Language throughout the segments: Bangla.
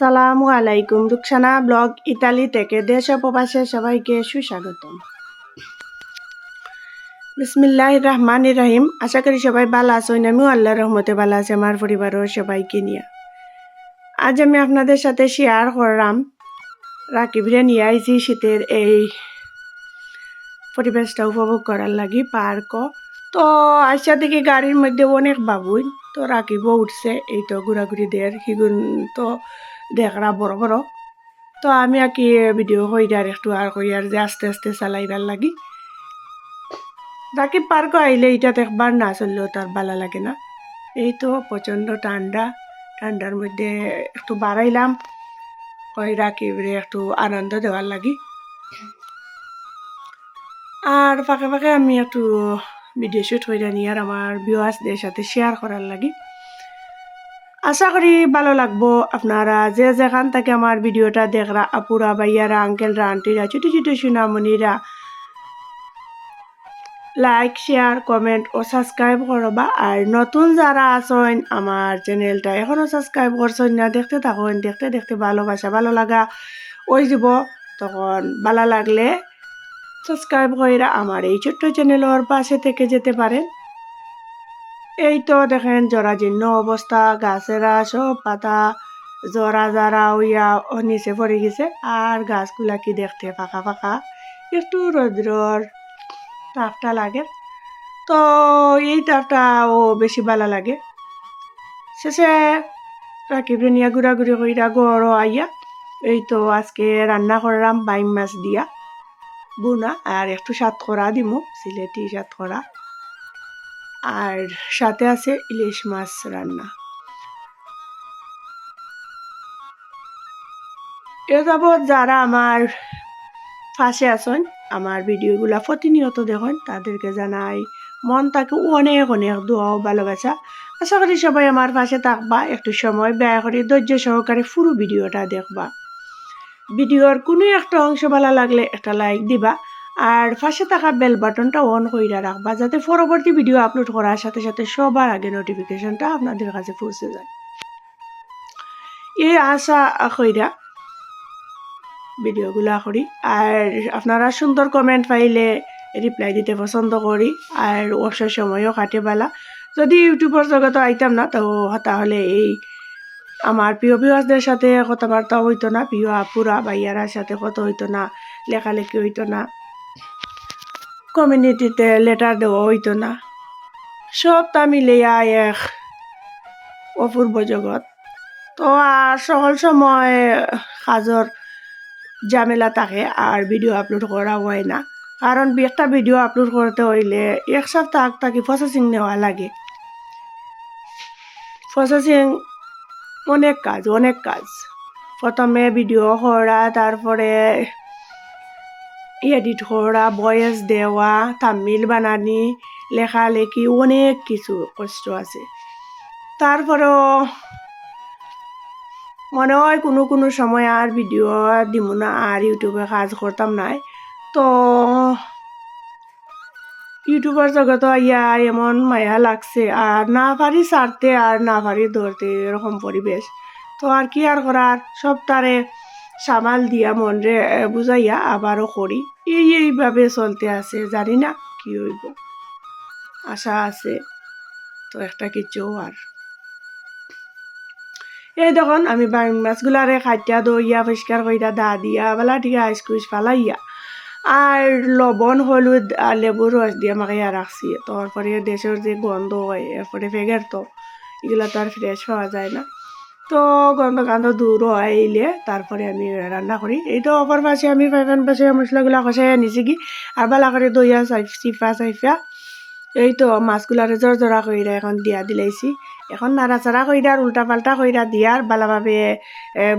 আসসালামু আলাইকুম রুকসানা ব্লগ ইতালি থেকে দেশ প্রবাসে সবাইকে সুস্বাগতম। বিসমিল্লাহ রহমান রহিম। আশা করি সবাই ভালো আছেন, আমিও আল্লাহ রহমতে ভালো আছে, আমার পরিবারও সবাইকে নিয়ে। আজ আমি আপনাদের সাথে শেয়ার করলাম রাকিবরে নিয়ে আইছি শীতের এই পরিবেশটা উপভোগ করার লাগি পার্ক। তো আইসা দেখি গাড়ির মধ্যে অনেক বাবুই, তো রাকিবও উঠছে, এই তো ঘোরাঘুরি দের সিগুন তো দেখরা বড় বড়। তো আমি আর কি ভিডিও হইয়ার একটু আর কইয়ার যে আস্তে আস্তে চালাইবার লাগি। রাকিব পার্ক আইলে এটা দেখবার না চললেও তার ভালো লাগে না। এই তো প্রচণ্ড ঠান্ডা ঠান্ডার মধ্যে একটু বাড়াইলাম। ওই রাকিবরে একটু আনন্দ দেওয়ার লাগি। আর ফাঁকে ফাঁকে আমি একটু ভিডিও শ্যুট হইয়া নিয়ে আর আমার ভিউয়ার্সদের সাথে শেয়ার করার লাগি। আশা করি ভালো লাগবো। আপনারা যে যেখান থেকে আমার ভিডিওটা দেখরা, আপুরা, ভাইয়ারা, আঙ্কেলরা, আন্টিরা, ছোটো ছোটো সুনামণিরা লাইক শেয়ার কমেন্ট ও সাবস্ক্রাইব করবা। আর নতুন যারা আছেন, আমার চ্যানেলটা এখনও সাবস্ক্রাইব করছেন না, দেখতে থাকুন, দেখতে দেখতে ভালোবাসা ভালো লাগা ওই যাব। তখন ভালো লাগলে সাবস্ক্রাইব কইরা আমার এই ছোট্ট চ্যানেলের পাশে থেকে যেতে পারেন। এই তো দেখেন জরাজীর্ণ অবস্থা গাছেরা সব পাতা জরা জারা হইয়া ও নিচে পড়ে গেছে আর গাছগুলা কি দেখতে ফাঁকা ফাঁকা একটু রৌদ্রর তাপটা লাগে। তো এই তাপটা ও বেশি ভালো লাগে। শেষে রাকিবরে নিয়ে ঘুরাঘুরি কইরা গড় আইয়া, এই তো আজকে রান্না করলাম বাইম মাছ দিয়া, বুনা আর একটু সাতকরা দিমু সিলেটি সাতকরা আর সাথে আছে ইলিশ মাছ রান্না। এ যাবৎ যারা আমার পাশে আছেন, আমার ভিডিওগুলা প্রতিনিয়ত দেখুন, তাদেরকে জানাই মন তাকে অনেক অনেক দোয়া ও ভালোবাসা। আশা করি সবাই আমার পাশে থাকবা, একটু সময় ব্যয় করে ধৈর্য সহকারে পুরো ভিডিওটা দেখবা। ভিডিওর কোনো একটা অংশ ভালো লাগলে একটা লাইক দিবা আর পাশে থাকা বেল বাটনটা অন কইরা রাখবা, যাতে পরবর্তী ভিডিও আপলোড করার সাথে সাথে সবার আগে নোটিফিকেশনটা আপনাদের কাছে পৌঁছে যায়। এই আশা কইরা ভিডিওগুলা করি, আর আপনারা সুন্দর কমেন্ট পাইলে রিপ্লাই দিতে পছন্দ করি, আর অবসর সময়ও কাটে বেলা। যদি ইউটিউবের জগত আইতাম না, তো তাহলে এই আমার প্রিয় ভিউয়ার্সদের সাথে কথাবার্তা হইতো না, প্রিয় আপুরা ভাইয়ারার সাথে কথা হইতো না, লেখালেখি হইতো না। কমিউনিটিতে লেটার দেওয়া হইতো না। সবটা মিলিয়া এক অপূর্ব জগৎ। তো আর সকল সময় কাজর ঝামেলা থাকে আর ভিডিও আপলোড করা হয় না। কারণ একটা ভিডিও আপলোড করতে হইলে এক সপ্তাহ থাকি প্রসেসিং নেওয়া লাগে। প্রসেসিং অনেক কাজ অনেক কাজ। প্রথমে ভিডিও করা, তারপরে এডিট করা, ভয়েস দেওয়া তামিল বানানি, লেখালেখি অনেক কিছু কষ্ট আছে। তারপরেও মনে হয় কোনো কোনো সময় আর ভিডিও দিব না, আর ইউটিউবে কাজ করতাম নাই। তো ইউটিউবের জগত ইয়া এমন মায়া লাগছে, আর না পারি ছাড়তে, আর না পারি ধরতে এরকম পরিবেশ। তো আর কি আর করার? সব তারে সামাল দিয়া মনরে বুঝাইয়া আবারও করি এই এইভাবে চলতে আছে, জানি না কি হইব। আশা আছে, তো একটা কিছু আর এই দেখুন, আমি মাছগুলারে খাইয়া দইয়া পরিষ্কার কইরা দা দিয়া, বেলা ঠিক আইস কুইস ফালাইয়া আর লবণ, হলুদ আর লেবুর রস দিয়ে মাখাইয়া রাখছি তারপরে দেশের যে গন্ধ হয় এরপরে ফেগের তো এগুলো তো আর ফ্রেশ পাওয়া যায় না। তো গন্ধ গান্ধ দূর আইলে তারপরে আমি রান্না করি। এই তো অপর পাশে আমি ফাইফান পাশে মশলাগুলা কষাই আনিছি কি। আর বালা দইয়া চিফা চাইফা এই তো মাছগুলারে জর জরা কইরা এখন দিয়া দিলাইছি। এখন নাড়াচাড়া কইরা আর উল্টা পাল্টা কইরা দিয়ার ভালোভাবে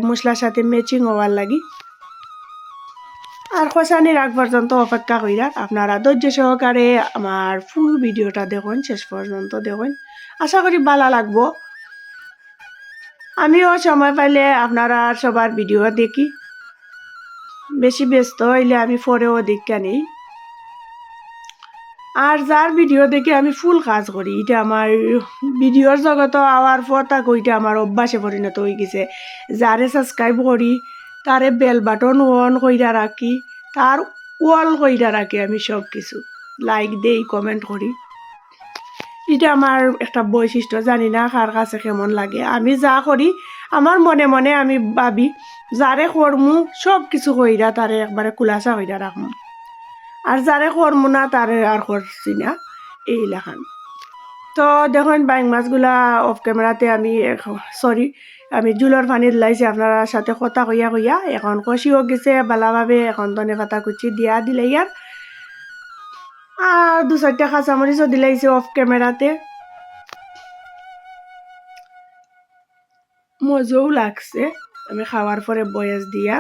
মশলার সাথে ম্যাচিং হওয়ার লাগি। আর খসানির আগ পর্যন্ত অপেক্ষা কইরা আপনারা ধৈর্য সহকারে আমার ফুল ভিডিওটা দেখুন, শেষ পর্যন্ত দেখুন। আশা করি ভালো লাগবো। আমিও সময় পাইলে আপনারা সবার ভিডিও দেখি। বেশি ব্যস্ত হইলে আমি পরেও দেখা নেই। আর যার ভিডিও দেখে আমি ফুল কাজ করি, এটা আমার ভিডিওর জগত আওয়ার পর তাকে ওইটা আমার অভ্যাসে পরিণত হয়ে গেছে। যারে সাবস্ক্রাইব করি, তারে বেল বাটন অন কইরা রাখি, তার ওয়াল কইরা রাখি আমি সব কিছু লাইক দেই কমেন্ট করি। এটা আমার একটা বৈশিষ্ট্য, জানি না কার কাছে কেমন লাগে। আমি যা করি আমার মনে মনে আমি ভাবি যারে করমু সব কিছু কইরা তারে একবারে কুলাসা কইরা রাখমু আর যারে করমু না তারে আর করছি না, এই লেখান। তো দেখুন, বাইং মাছগুলা অফ ক্যামেরাতে আমি সরি আমি জুলর পানি দিলাইছি আপনার সাথে কথা কইয়া কইয়া, এখন কষিও গেছে বালাভাবে এখন ধনে পাতা কুচি দিয়া দিলে ইয়ার আর দু চারটা কাঁচামরিচও দিলাইছে অফ ক্যামেরাতে মজাও লাগছে। আমি খাওয়ার পরে বয়স দিয়া,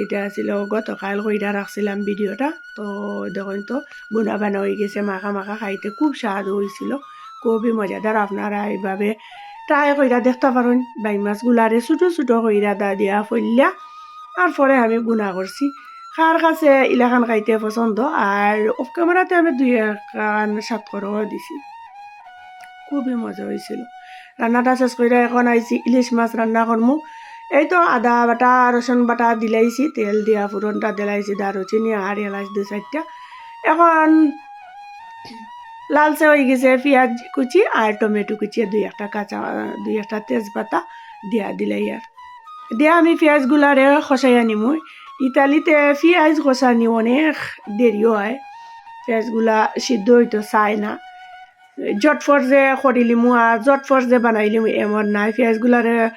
এটা ছিল গতকাল কইরা রাখছিলাম ভিডিওটা। তো দেখুন তো বুনা বানা হয়ে গেছে, মাখা মাখা খাইতে খুব স্বাদ হয়েছিল খুবই মজাদার, আপনারা এইভাবে ট্রাই কইরা দেখতে পারেন। বাই মাছগুলারে ছোটো ছোটো কইরা দা দিয়া ফইলা আর পরে আমি গুণা করছি। কার কাছে ইলাখান খাইতে পছন্দ আর অফ ক্যামেরাতে আমি দুই একান সাত করও দিছি খুবই মজা হয়েছিল রান্নাটা শেষ করে এখন আইছি ইলিশ মাছ রান্না করমু এই তো আদা বাটা রসুন বাটা দিলাইছি তেল দিয়া ফুরনটা দিলাইছি দারুচিনি আর এলাচ দু চারটা এখন লালচে হয়ে গেছে পেঁয়াজ কুচি আর টমেটো কুচি দুই একটা কাঁচা দুই একটা তেজপাতা দিয়া দিলাই আর দিয়া আমি পেঁয়াজগুলারে খসাইয়া নিমু ইতালিতে পেঁয়াজ খসানি অনেক দেরি হয়। পেঁয়াজগুলা সিদ্ধ হইতো, চায় না। জটফট যে করিলিমু আর জটফট যে বানাইলিমু এমন নাই। পেঁয়াজগুলারে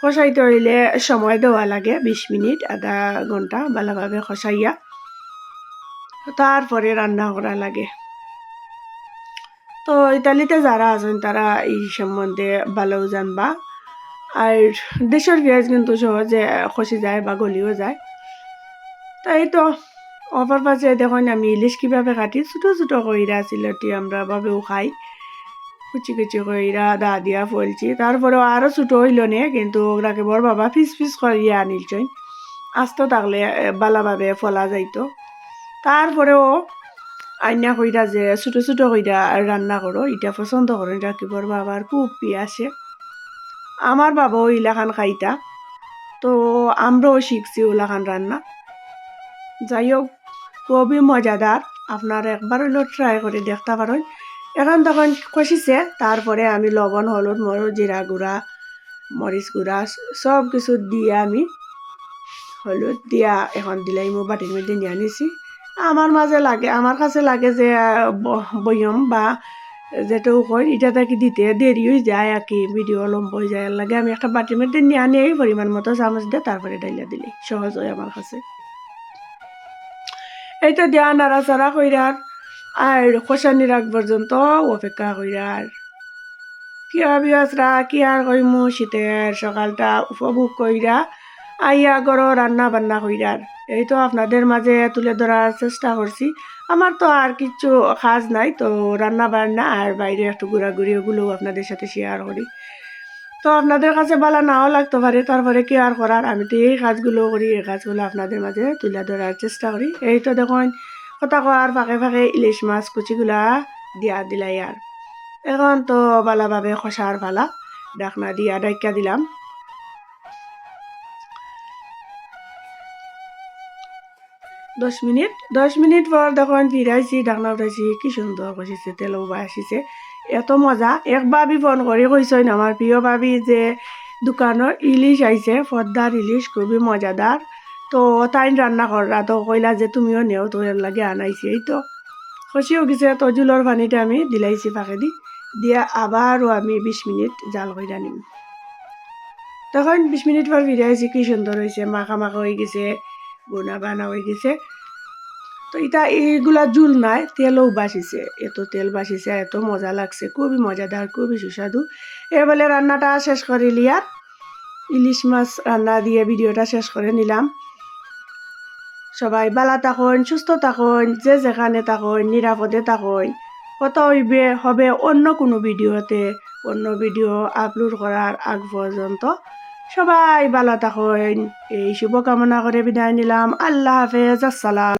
খসাইতে হইলে সময় দেওয়া লাগে, বিশ মিনিট, আধা ঘণ্টা ভালোভাবে খসাইয়া তারপরে রান্না করা লাগে। তো ইতালিতে যারা আছেন তারা এই সম্বন্ধে ভালো জানবা। আর দেশের পেঁয়াজ কিন্তু সহজে খসি যায় বা গলিও যায়। তাই তো অপর পাশে দেখুন আমি ইলিশ কীভাবে কাটি ছোটো ছোটো কইরা সিলটি আমরা ভাবেও খাই কুচি কুচি কইরা দা দিয়া ফলছি তারপরেও আরও ছোটো হইল নে, কিন্তু ওগুলাকে বড় বাবা ফিস ফিস করিয়া আনিলছেন আস্ত থাকলে বালাভাবে ফলা যাইতো। তারপরেও আইনা কইরা যে ছোটো ছোটো কইরা রান্না করো এটা পছন্দ করেন রাখিবর বাবার খুব আসে আমার বাবাও ইলাখান খাইতা, তো আমরাও শিখছি ওলাখান রান্না যাই হোক খুবই মজাদার। আপনারা একবার হইলেও ট্রাই করে দেখতে পারেন। এখন তখন কষিছে, তারপরে আমি লবণ, হলুদ মরুদ জিরা গুঁড়া, মরিচ গুঁড়া, সব কিছু দিয়ে আমি হলুদ দিয়া এখন দিলাই মই বাটির মধ্যে নিয়ে আনিছি আমার মাঝে লাগে আমার কাছে লাগে যে বয়ম বা যেটাও কই এটা তাকে দিতে দেরি হয়ে যায় আর কি ভিডিও লম্ব হয়ে যায়। লাগে আমি একটা বাটির মধ্যে নিয়ে আনি পরিমাণ মতো চামচ দিয়ে তারপরে ডাইলা দিলে। সহজ হয় আমার কাছে। এইটা দেওয়া নাড়াচাড়া কইরার। আর খসানি রাখ পর্যন্ত অপেক্ষা কইরার। কিয়া বিয়াসরা কি আর কইমু শীতের সকালটা উপভোগ কইরা আইয়া গড় রান্না বান্না কইরার। এই তো আপনাদের মাঝে তুলে ধরার চেষ্টা করছি। আমার তো আর কিছু কাজ নাই, তো রান্না বান্না আর বাইরে একটু ঘোরাঘুরি ওগুলোও আপনাদের সাথে শেয়ার করি। তো আপনাদের কাছে ভালো নাও লাগতে পারে, তারপরে কি আর করার। আমি তো এই কাজগুলো করি, এই কাজগুলো আপনাদের মাঝে তুলে ধরার চেষ্টা করি। এই তো দেখুন, কথা কওয়ার ফাঁকে ফাঁকে ইলিশ মাছ, কুচিগুলা দিয়া দিলাই আর। এখন তো ভালোভাবে খসার ফালা ডাকনা দিয়া ডাইকা দিলাম। দশ মিনিট দশ মিনিট পর দেখুন ফিরাইছি, ডাকনা উঠাইছি, কি সুন্দর কষিছে তেলও আসিছে। এত মজা। এক ভাবি ফোন করে কইসেন আমার প্রিয় ভাবি যে দোকানের ইলিশ আইছে পদ্মার ইলিশ, খুবই মজাদার তো তাই রান্না করা তো কইলা যে, তুমিও নেও তো এর লাগে আনাইছি, এই তো। খুশিও গেছে তো জুলোর পানিটা আমি দিলাইছি ফাঁকে দি দিয়া আবারও আমি বিশ মিনিট জাল করে নিম তখন বিশ মিনিট পর ফিরে আইছি, কি সুন্দর হয়েছে মাখা মাখা হয়ে গেছে বোনা বানা হয়ে গেছে। তো এটা এইগুলা জুল নাই, তেলও বাসিছে এত তেল বাসিছে এত মজা লাগছে, খুবই মজাদার, খুবই সুস্বাদু। এবারে রান্নাটা শেষ করে লিয়ার ইলিশ মাছ রান্না দিয়ে ভিডিওটা শেষ করে নিলাম। সবাই বালা থাকুন, সুস্থ থাকুন, যে যেখানে থাকুন, নিরাপদে থাকুন। কত হইবে, হবে অন্য কোনো ভিডিওতে, অন্য ভিডিও আপলোড করার আগ পর্যন্ত। সবাই ভালো থাকুন, এই শুভকামনা করে বিদায় নিলাম। আল্লাহ হাফেজ, আসসালাম।